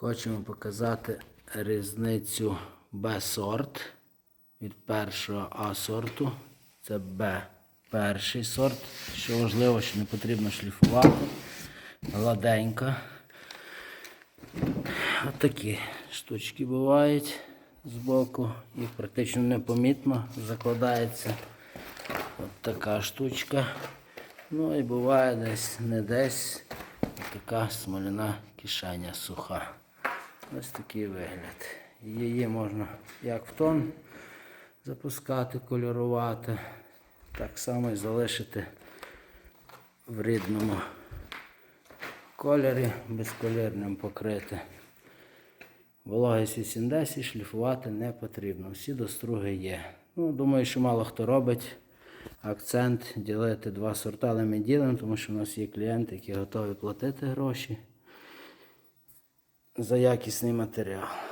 Хочемо показати різницю Б-сорт від першого А сорту. Це Б перший сорт. Що важливо, що не потрібно шліфувати. Гладенько. От такі штучки бувають збоку. Їх практично непомітно закладається. От така штучка. Ну і буває десь не десь така смоляна кишеня суха. Ось такий вигляд. Її можна як в тон запускати, кольорувати, так само і залишити в рідному кольорі, безколірним покрити. Вологість 80 шліфувати не потрібно. Всі доструги є. Ну, думаю, що мало хто робить акцент ділити два сорта, але ми ділимо, тому що в нас є клієнти, які готові платити гроші за якісний матеріал.